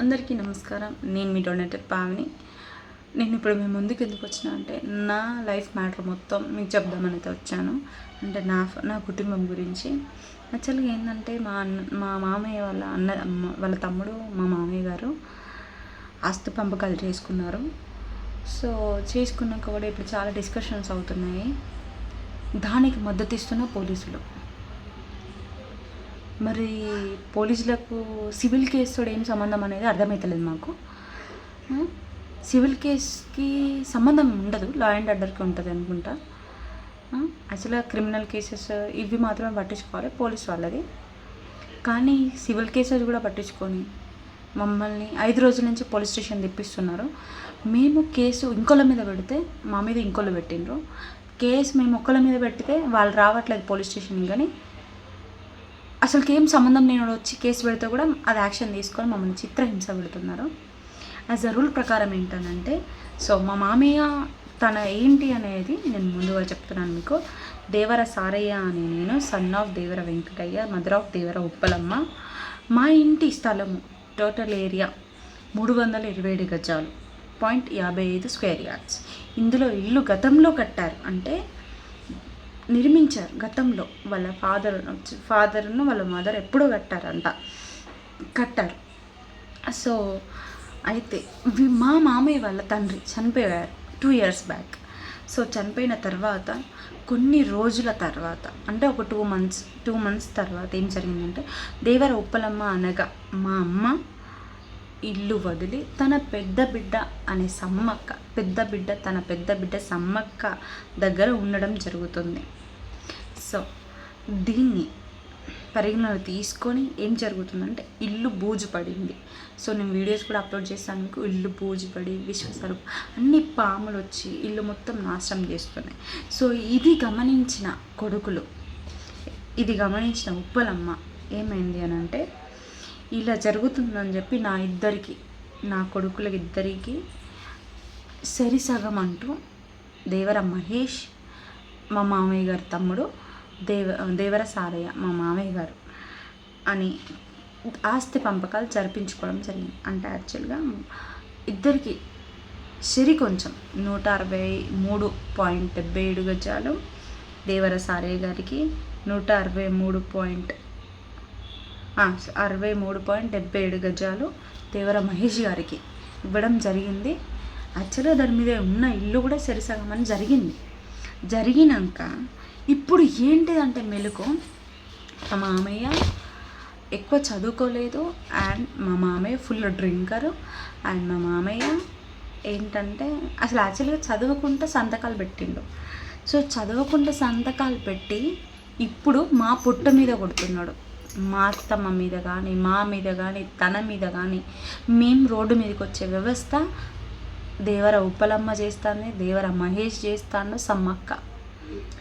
అందరికీ నమస్కారం. నేను మీ డొనేటర్ పావని. నేను ఇప్పుడు మీ ముందుకు ఎందుకు వచ్చిన అంటే నా లైఫ్ మ్యాటర్ మొత్తం మీకు చెప్దామని అయితే వచ్చాను. అంటే నా నా కుటుంబం గురించి. యాక్చువల్గా ఏంటంటే మా అన్న మా మామయ్య వాళ్ళ అన్న అమ్మ- వాళ్ళ తమ్ముడు మా మామయ్య గారు ఆస్తి పంపకాలు చేసుకున్నారు. సో చేసుకున్నాక కూడా ఇప్పుడు చాలా డిస్కషన్స్ అవుతున్నాయి. దానికి మద్దతు ఇస్తున్న పోలీసులు. మరి పోలీసులకు సివిల్ కేసుతో ఏం సంబంధం అనేది అర్థమవుతలేదు మాకు. సివిల్ కేస్కి సంబంధం ఉండదు లా అండ్ ఆర్డర్కి ఉంటుంది అనుకుంటా. అసలు యాక్చువల్గా క్రిమినల్ కేసెస్ ఇవి మాత్రమే పట్టించుకోవాలి పోలీస్ వాళ్ళది. కానీ సివిల్ కేసెస్ కూడా పట్టించుకొని మమ్మల్ని ఐదు రోజుల నుంచి పోలీస్ స్టేషన్ తెప్పిస్తున్నారు. మేము కేసు ఇంకోళ్ళ మీద పెడితే మా మీద ఇంకోళ్ళు పెట్టిండ్రు. కేసు మేము ఒక్కళ్ళ మీద పెడితే వాళ్ళు రావట్లేదు పోలీస్ స్టేషన్ కానీ అసలుకి ఏం సంబంధం నేను వచ్చి కేసు పెడితే కూడా అది యాక్షన్ తీసుకొని మమ్మల్ని చిత్రహింస పెడుతున్నారు. యాజ్ అ రూల్ ప్రకారం ఏంటనంటే సో మా మామయ్య తన ఏంటి అనేది నేను ముందుగా చెప్తున్నాను మీకు. దేవర సారయ్య అని నేను son of Devara Venkataiah mother of Devara Uppalamma మా ఇంటి స్థలము టోటల్ ఏరియా మూడు వందల ఇరవై ఏడు గజాలు పాయింట్ యాభై ఐదు స్క్వేర్ యార్డ్స్ ఇందులో ఇల్లు గతంలో కట్టారు. అంటే నిర్మించారు గతంలో. వాళ్ళ ఫాదర్ ఫాదర్ను వాళ్ళ మదర్ ఎప్పుడో కట్టారంట. కట్టారు. సో అయితే వి- మా మామయ్య వాళ్ళ తండ్రి చనిపోయారు టూ ఇయర్స్ బ్యాక్ సో చనిపోయిన తర్వాత కొన్ని రోజుల తర్వాత అంటే ఒక టూ మంత్స్ టూ మంత్స్ తర్వాత ఏం జరిగిందంటే దేవర ఉప్పలమ్మ అనగా మా అమ్మ ఇల్లు వదిలి తన పెద్ద బిడ్డ అనే సమ్మక్క పెద్ద బిడ్డ తన పెద్ద బిడ్డ సమ్మక్క దగ్గర ఉండడం జరుగుతుంది. సో దీన్ని పరిగణలో తీసుకొని ఏం జరుగుతుందంటే ఇల్లు బూజు పడింది సో నేను వీడియోస్ కూడా అప్లోడ్ చేస్తాను మీకు. ఇల్లు బూజు పడి విశ్వసరు అన్ని పాములు వచ్చి ఇల్లు మొత్తం నాశనం చేస్తున్నాయి. సో ఇది గమనించిన కొడుకులు ఇది గమనించిన ఉప్పలమ్మ ఏమైంది అని అంటే ఇలా జరుగుతుందని చెప్పి నా ఇద్దరికి నా కొడుకులకి ఇద్దరికి సరిసగం అంటూ దేవర మహేష్ మా మామయ్య గారి తమ్ముడు దేవ దేవర సారయ్య మా మామయ్య గారు అని ఆస్తి పంపకాలు జరిపించుకోవడం జరిగింది. అంటే యాక్చువల్గా ఇద్దరికి సిరి కొంచెం. నూట అరవై మూడు పాయింట్ డెబ్బై ఏడు గజాలు దేవర సారయ్య గారికి నూట అరవై మూడు పాయింట్ అరవై మూడు పాయింట్ డెబ్బై ఏడు గజాలు దేవర మహేష్ గారికి ఇవ్వడం జరిగింది. యాక్చువల్గా దాని మీద ఉన్న ఇల్లు కూడా సరిసగమని జరిగింది. జరిగినాక ఇప్పుడు ఏంటిదంటే మెలకు మా మామయ్య ఎక్కువ చదువుకోలేదు అండ్ మా మామయ్య ఫుల్ డ్రింకరు. అండ్ మా మామయ్య ఏంటంటే అసలు యాక్చువల్గా చదవకుండా సంతకాలు పెట్టిండు. సో చదవకుండా సంతకాలు పెట్టి ఇప్పుడు మా పుట్ట మీద కొడుతున్నాడు. మా అత్తమ్మ మీద కానీ మా మీద కానీ తన మీద కానీ మేము రోడ్డు మీదకి వచ్చే వ్యవస్థ దేవర ఉప్పలమ్మ చేస్తాను దేవర మహేష్ చేస్తాను సమ్మక్క.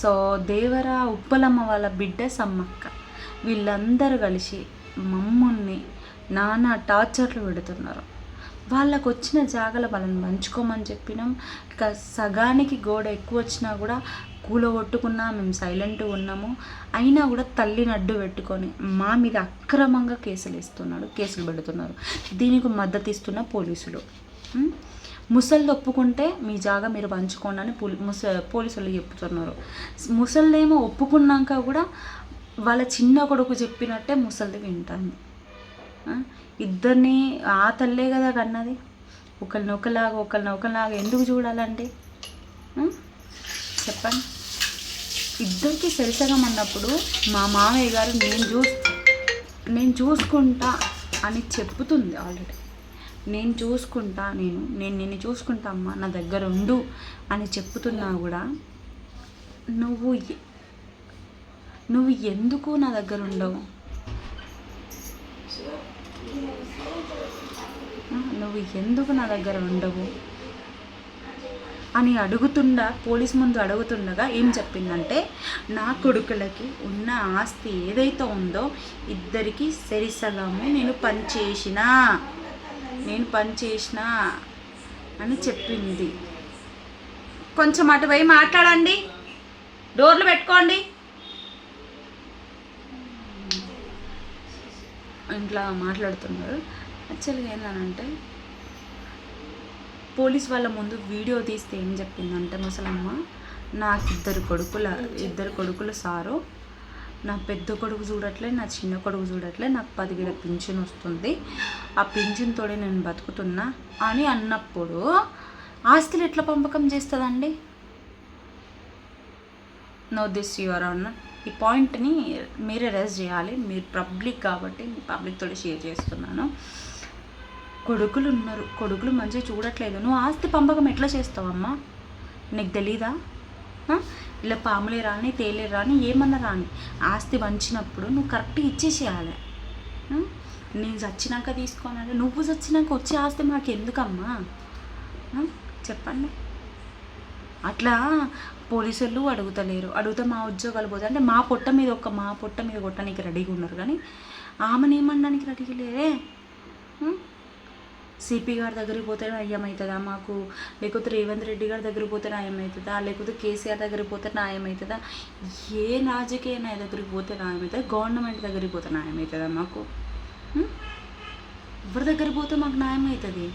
సో దేవర ఉప్పలమ్మ వాళ్ళ బిడ్డ సమ్మక్క. వీళ్ళందరూ కలిసి మమ్మల్ని నానా టార్చర్లు పెడుతున్నారు. వాళ్ళకు వచ్చిన జాగలు వాళ్ళని పంచుకోమని చెప్పినాం. ఇక సగానికి గోడ ఎక్కువ వచ్చినా కూడా కూలగొట్టుకున్నా మేము సైలెంట్గా ఉన్నాము. అయినా కూడా తల్లిని అడ్డు పెట్టుకొని మా మీద అక్రమంగా కేసులు ఇస్తున్నాడు కేసులు పెడుతున్నారు. దీనికి మద్దతు ఇస్తున్న పోలీసులు. ముసళ్ళు ఒప్పుకుంటే మీ జాగా మీరు పంచుకోండి అని ముస పోలీసులు చెప్తున్నారు. ముసళ్ళేమో ఒప్పుకున్నాక కూడా వాళ్ళ చిన్న కొడుకు చెప్పినట్టే ముసలిది వింటాను ఇద్దరిని ఆ తల్లే కదా కన్నది. ఒకరిని ఒకలాగా ఒకరిని ఒకలాగా ఎందుకు చూడాలండి? చెప్పండి. ఇద్దరికి సరిసగం అన్నప్పుడు మా మామయ్య గారు నేను చూస్ నేను చూసుకుంటా అని చెప్తుంది ఆల్రెడీ. నేను చూసుకుంటా నేను నేను నిన్ను చూసుకుంటా అమ్మా నా దగ్గర ఉండు అని చెప్పుతున్నా కూడా నువ్వు నువ్వు ఎందుకు నా దగ్గర ఉండవు? నువ్వు ఎందుకు నా దగ్గర ఉండవు? అని అడుగుతుండా పోలీస్ ముందు అడుగుతుండగా ఏం చెప్పిందంటే నా కొడుకులకి ఉన్న ఆస్తి ఏదైతే ఉందో ఇద్దరికి సరిసగము నేను పనిచేసిన. నేను పని చేసిన అని చెప్పింది. కొంచెం అటు పోయి మాట్లాడండి. డోర్లు పెట్టుకోండి. ఇంట్లో మాట్లాడుతున్నారు. యాక్చువల్గా ఏంటంటే పోలీస్ వాళ్ళ ముందు వీడియో తీస్తే ఏం చెప్పిందంటే ముసలమ్మ నాకు ఇద్దరు కొడుకుల ఇద్దరు కొడుకులు సారు నా పెద్ద కొడుకు చూడట్లే నా చిన్న కొడుకు చూడట్లే నాకు పదివేల పింఛన్ వస్తుంది. ఆ పింఛన్తోడే నేను బతుకుతున్నా అని అన్నప్పుడు ఆస్తులు ఎట్లా పంపకం చేస్తుందండి? నో దిస్ యువర్ అన్న ఈ పాయింట్ని మీరే రెస్ట్ చేయాలి. మీరు పబ్లిక్ కాబట్టి మీ షేర్ చేస్తున్నాను. కొడుకులు ఉన్నారు. కొడుకులు మంచిగా చూడట్లేదు. నువ్వు ఆస్తి పంపకం ఎట్లా చేస్తావమ్మా? నీకు తెలీదా? ఇలా పాములే రాని తేలే రాని ఏమన్నా రాని ఆస్తి వంచినప్పుడు నువ్వు కరెక్ట్గా ఇచ్చేసేయాలి. నేను చచ్చినాక తీసుకోనాలి నువ్వు చచ్చినాక వచ్చే ఆస్తి మాకు ఎందుకమ్మా చెప్పండి. అట్లా పోలీసులు అడుగుతలేరు. అడిగితే మా ఉద్యోగాలు పోతే అంటే మా పొట్ట మీద ఒక మా పొట్ట మీద కొట్టడానికి రెడీగా ఉన్నారు కానీ ఆమెను ఏమనడానికి రెడీగా లేరే? సిపి గారి దగ్గరికి పోతే నయం అవుతుందా మాకు? లేకపోతే రేవంత్ రెడ్డి గారి దగ్గరికి పోతే న్యాయం అవుతుందా లేకపోతే కేసీఆర్ దగ్గరికి పోతే న్యాయం అవుతుందా ఏ రాజకీయ నాయ దగ్గరికి పోతే న్యాయం గవర్నమెంట్ దగ్గరికి పోతే న్యాయం అవుతుందా మాకు ఎవరి దగ్గరికి పోతే మాకు న్యాయం అవుతుంది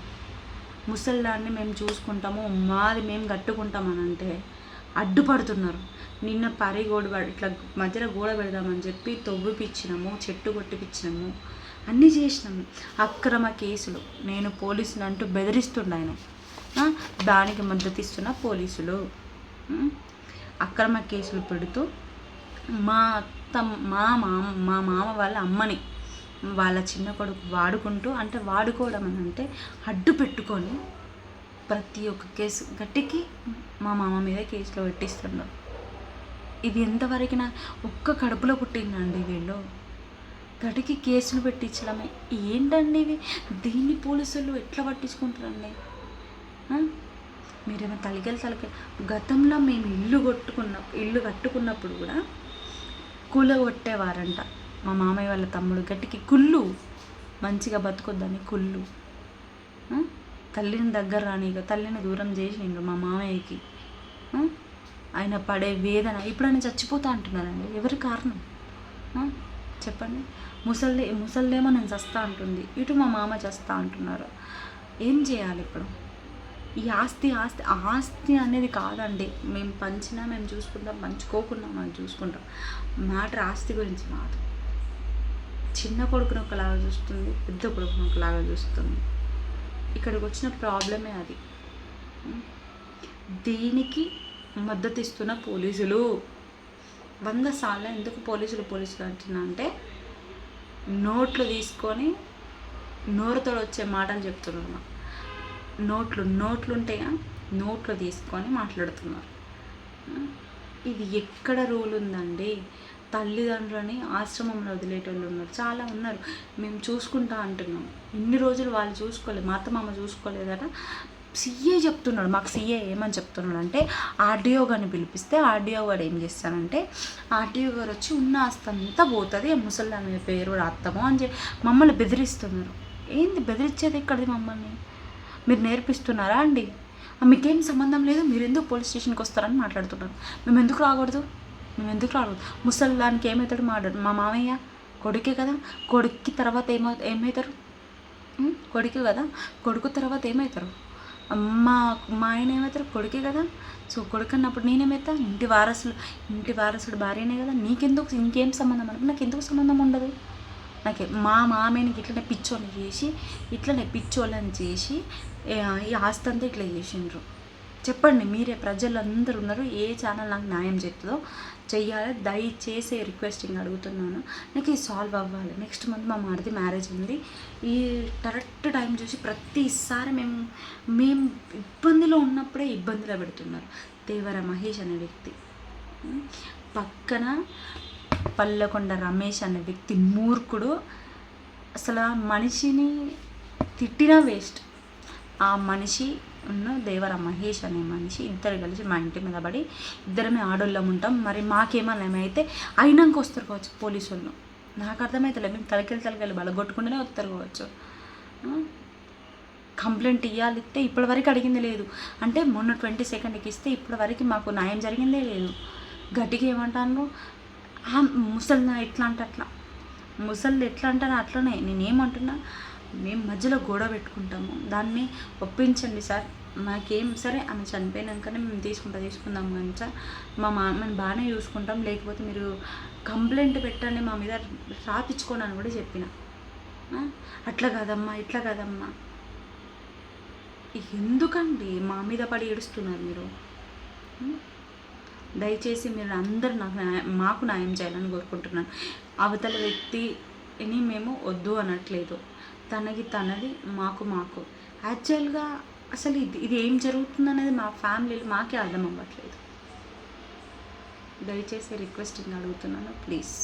ముసలిదాన్ని మేము చూసుకుంటాము మాది మేము కట్టుకుంటామని అంటే అడ్డుపడుతున్నారు. నిన్న పరి గోడ ఇట్లా మధ్యలో గోడ పెడదామని చెప్పి తవ్విపిచ్చినాము చెట్టు కొట్టిపించినాము అన్నీ చేసినాము అక్రమ కేసులు. నేను పోలీసులు అంటూ బెదిరిస్తున్నాను దానికి మద్దతు ఇస్తున్న పోలీసులు అక్రమ కేసులు పెడుతూ మా తమ్ మా మామ మా మామ వాళ్ళ అమ్మని వాళ్ళ చిన్న కొడుకు వాడుకుంటూ అంటే వాడుకోవడం అని అంటే అడ్డు పెట్టుకొని ప్రతి ఒక్క కేసు గట్టికి మా మామ మీద కేసులో పెట్టిస్తున్నారు ఇది ఎంతవరకు నా ఒక్క కడుపులో పుట్టిందండి వీళ్ళు. గడికి కేసులు పెట్టించడమే. ఏంటండి ఇవి? దీన్ని పోలీసులు ఎట్లా పట్టించుకుంటారండి? మీరేమో తలకెళ్ళి తలకెళ్ళి గతంలో మేము ఇల్లు కొట్టుకున్న ఇల్లు కట్టుకున్నప్పుడు కూడా కుల కొట్టేవారంట. మా మామయ్య వాళ్ళ తమ్ముడు గట్టికి కుళ్ళు. మంచిగా బతుకొద్దని కుళ్ళు. తల్లిని దగ్గర రానిగా తల్లిని దూరం చేసిండు మా మామయ్యకి. ఆయన పడే వేదన ఇప్పుడు ఆయన చచ్చిపోతా అంటున్నారండి. ఎవరి కారణం? చెప్పండి. ముసల్ది ముసల్దేమో నేను చస్తా అంటుంది. ఇటు మా మామ చస్తా అంటున్నారు. ఏం చేయాలి ఇప్పుడు? ఈ ఆస్తి ఆస్తి ఆస్తి అనేది కాదండి. మేము పంచినా మేము చూసుకుంటాం పంచుకోకుండా మనం చూసుకుంటాం. మ్యాటర్ ఆస్తి గురించి కాదు. చిన్న కొడుకుని ఒకలాగా చూస్తుంది పెద్ద కొడుకుని ఒకలాగా చూస్తుంది. ఇక్కడికి వచ్చిన ప్రాబ్లమే అది. దీనికి మద్దతు ఇస్తున్న పోలీసులు? వంద సార్లు ఎందుకు పోలీసులు పోలీసులు అంటున్నా అంటే నోట్లు తీసుకొని నోరుతో వచ్చే మాటలు చెప్తున్నారు నోట్లు నోట్లు ఉంటాయా నోట్లు తీసుకొని మాట్లాడుతున్నారు. ఇది ఎక్కడ రూల్ ఉందండి? తల్లిదండ్రులని ఆశ్రమంలో వదిలేటోళ్ళు ఉన్నారు. చాలా ఉన్నారు. మేము చూసుకుంటా అంటున్నాం. ఇన్ని రోజులు వాళ్ళు చూసుకోలేదు మా అత్త మామ చూసుకోలేదట. సీఏ చెప్తున్నాడు మాకు సీఏ ఏమని చెప్తున్నాడు అంటే ఆర్డీఓ గారిని పిలిపిస్తే ఆర్డీఓ గారు ఏం చేస్తానంటే ఆర్డీఓ గారు వచ్చి ఉన్న ఆస్తి అంతా పోతుంది ముసల్దాని మీద పేరు రాస్తాము అని చెప్పి మమ్మల్ని బెదిరిస్తున్నారు. ఏంది బెదిరించేది ఎక్కడిది మమ్మల్ని? మీరు నేర్పిస్తున్నారా అండి? మీకేం సంబంధం లేదు మీరు ఎందుకు పోలీస్ స్టేషన్కి వస్తారని మాట్లాడుతున్నారు. మేము ఎందుకు రాకూడదు? మేము ఎందుకు రాకూడదు? ముసల్లానికి ఏమవుతాడు మా మా మామయ్య? కొడుకే కదా? కొడుక్కి తర్వాత ఏమవు ఏమవుతారు కొడుకు కదా? కొడుకు తర్వాత ఏమవుతారు మా మా ఆయన ఏమవుతారు? కొడుకే కదా. సో కొడుకు అన్నప్పుడు నేనేమవుతా? ఇంటి వారసులు ఇంటి వారసుడు భార్యనే కదా. నీకెందుకు? ఇంకేం సంబంధం? అనుకో నాకు ఎందుకు సంబంధం ఉండదు? నాకు మా మామయ్యకి ఇట్లనే పిచ్చోళ్ళని చేసి ఇట్లనే పిచ్చోళ్ళని చేసి ఈ ఆస్తి అంతా ఇట్లా చేసిండ్రు. చెప్పండి మీరే ప్రజలందరూ ఉన్నారు ఏ ఛానల్ నాకు న్యాయం చెప్తుందో చెయ్యాలి దయచేసి రిక్వెస్టింగ్ అడుగుతున్నాను. నాకు ఇది సాల్వ్ అవ్వాలి. నెక్స్ట్ మంత్ మా మారిది మ్యారేజ్ ఉంది. ఈ కరెక్ట్ టైం చూసి ప్రతిసారి మేము మేము ఇబ్బందిలో ఉన్నప్పుడే ఇబ్బందిలో పెడుతున్నారు. దేవర మహేష్ అనే వ్యక్తి. పక్కన పల్లకొండ రమేష్ అనే వ్యక్తి మూర్ఖుడు. అసలు ఆ మనిషిని తిట్టినా వేస్ట్ ఆ మనిషి దేవర మహేష్ అనే మనిషి ఇద్దరు కలిసి మా ఇంటి మీద పడి ఇద్దరమే ఆడోళ్ళం ఉంటాం. మరి మాకేమన్నా ఏమైతే అయినాక వస్తారు కావచ్చు పోలీసు వాళ్ళు నాకు అర్థమవుతలే మేము తలకెళ్ళి తలకెళ్ళి బలగొట్టుకుంటూనే వస్తారు కావచ్చు. కంప్లైంట్ ఇవ్వాలి ఇస్తే ఇప్పటివరకు అడిగింది లేదు. అంటే మొన్న ట్వంటీ సెకండ్కి ఇస్తే ఇప్పటివరకు మాకు న్యాయం జరిగిందే లేదు. గట్టిగా ఏమంటాను ముసలి ఎట్లా అంటే అట్లా. ముసలి ఎట్లా అంటే అట్లనే. నేనేమంటున్నా? మేము మధ్యలో గొడవ పెట్టుకుంటాము. దాన్ని ఒప్పించండి సార్. మాకేం సరే ఆమె చనిపోయినాకనే మేము తీసుకుంటా తీసుకుందాం కానీ సార్. మా మామని బాగానే చూసుకుంటాం. లేకపోతే మీరు కంప్లైంట్ పెట్టండి మా మీద రాపించుకోండి అని కూడా చెప్పిన. అట్లా కాదమ్మా ఇట్లా కాదమ్మా. ఎందుకండి మా మీద పడి ఏడుస్తున్నారు మీరు? దయచేసి మీరు అందరూ నాకు మాకు న్యాయం చేయాలని కోరుకుంటున్నాను. అవతల వ్యక్తిని మేము వద్దు అనట్లేదు. తనకి తనది మాకు మాకు. యాక్చువల్గా అసలు ఇది ఇది ఏం జరుగుతుంది అనేది మా ఫ్యామిలీలో మాకే అర్థం అవ్వట్లేదు. దయచేసి రిక్వెస్టింగ్ అడుగుతున్నాను ప్లీజ్.